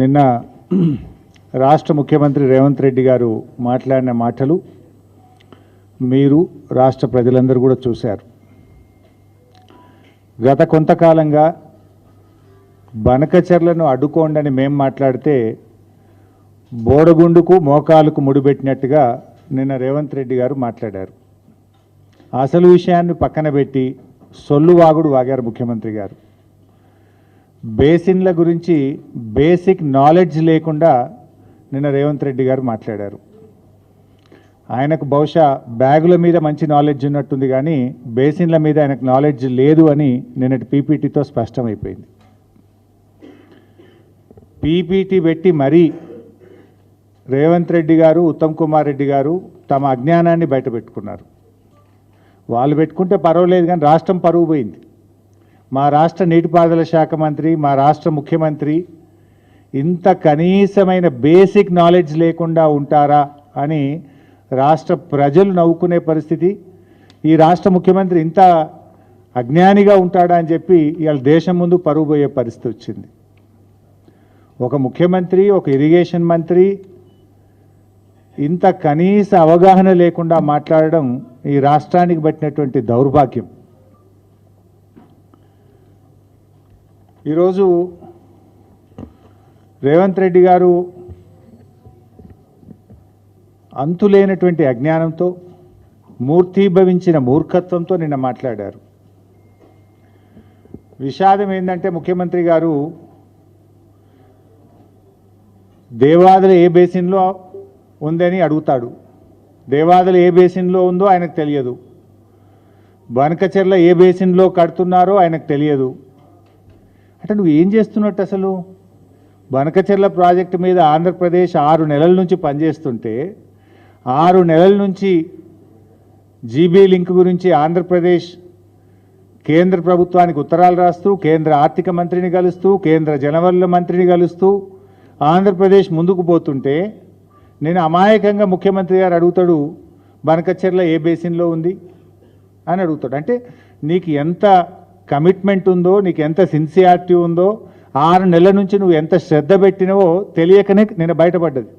నిన్న రాష్ట్ర ముఖ్యమంత్రి రేవంత్ రెడ్డి గారు మాట్లాడిన మాటలు మీరు రాష్ట్ర ప్రజలందరూ కూడా చూశారు. గత కొంతకాలంగా బనకచెర్లను అడ్డుకోండని మేం మాట్లాడితే బోడగుండుకు మోకాలకు ముడిపెట్టినట్టుగా నిన్న రేవంత్ రెడ్డి గారు మాట్లాడారు. అసలు విషయాన్ని పక్కన పెట్టి సొల్లు వాగుడు వాగారు ముఖ్యమంత్రి గారు. బేసిన్ల గురించి బేసిక్ నాలెడ్జ్ లేకుండా నిన్న రేవంత్ రెడ్డి గారు మాట్లాడారు. ఆయనకు బహుశా బ్యాగుల మీద మంచి నాలెడ్జ్ ఉన్నట్టుంది కానీ బేసిన్ల మీద ఆయనకు నాలెడ్జ్ లేదు అని నిన్నటి పీపీటీతో స్పష్టమైపోయింది. పీపీటీ పెట్టి మరీ రేవంత్ రెడ్డి గారు ఉత్తమ్ కుమార్ రెడ్డి గారు తమ అజ్ఞానాన్ని బయటపెట్టుకున్నారు వాళ్ళు పెట్టుకుంటే పర్వాలేదు కానీ రాష్ట్రం పరువు పోయింది. మా రాష్ట్ర నీటిపారుదల శాఖ మంత్రి మా రాష్ట్ర ముఖ్యమంత్రి ఇంత కనీసమైన బేసిక్ నాలెడ్జ్ లేకుండా ఉంటారా అని రాష్ట్ర ప్రజలు నవ్వుకునే పరిస్థితి. ఈ రాష్ట్ర ముఖ్యమంత్రి ఇంత అజ్ఞానిగా ఉంటాడా అని చెప్పి ఇవాళ దేశం ముందు పరువు పోయే పరిస్థితి వచ్చింది. ఒక ముఖ్యమంత్రి ఒక ఇరిగేషన్ మంత్రి ఇంత కనీస అవగాహన లేకుండా మాట్లాడడం ఈ రాష్ట్రానికి పట్టినటువంటి దౌర్భాగ్యం. ఈరోజు రేవంత్ రెడ్డి గారు అంతులేనటువంటి అజ్ఞానంతో మూర్తీభవించిన మూర్ఖత్వంతో నిన్న మాట్లాడారు. విషాదం ఏంటంటే ముఖ్యమంత్రి గారు దేవాదుల ఏ బేసిన్లో ఉందని అడుగుతాడు. దేవాదుల ఏ బేసిన్లో ఉందో ఆయనకు తెలియదు. బనకచెర్ల ఏ బేసిన్లో కడుతున్నారో ఆయనకు తెలియదు. అంటే నువ్వు ఏం చేస్తున్నట్టు అసలు? బనకచెర్ల ప్రాజెక్టు మీద ఆంధ్రప్రదేశ్ ఆరు నెలల నుంచి పనిచేస్తుంటే ఆరు నెలల నుంచి జీబీ లింక్ గురించి ఆంధ్రప్రదేశ్ కేంద్ర ప్రభుత్వానికి ఉత్తరాలు రాస్తూ కేంద్ర ఆర్థిక మంత్రిని కలుస్తూ కేంద్ర జలవనరుల మంత్రిని కలుస్తూ ఆంధ్రప్రదేశ్ ముందుకు పోతుంటే నేను అమాయకంగా ముఖ్యమంత్రి గారు అడుగుతాడు బనకచెర్ల ఏ బేసిన్లో ఉంది? అని అడుగుతాడు. అంటే నీకు ఎంత కమిట్మెంట్ ఉందో నీకు ఎంత సిన్సియారిటీ ఉందో ఆరు నెలల నుంచి నువ్వు ఎంత శ్రద్ధ పెట్టినవో తెలియకనే నేను బయటపడ్డది.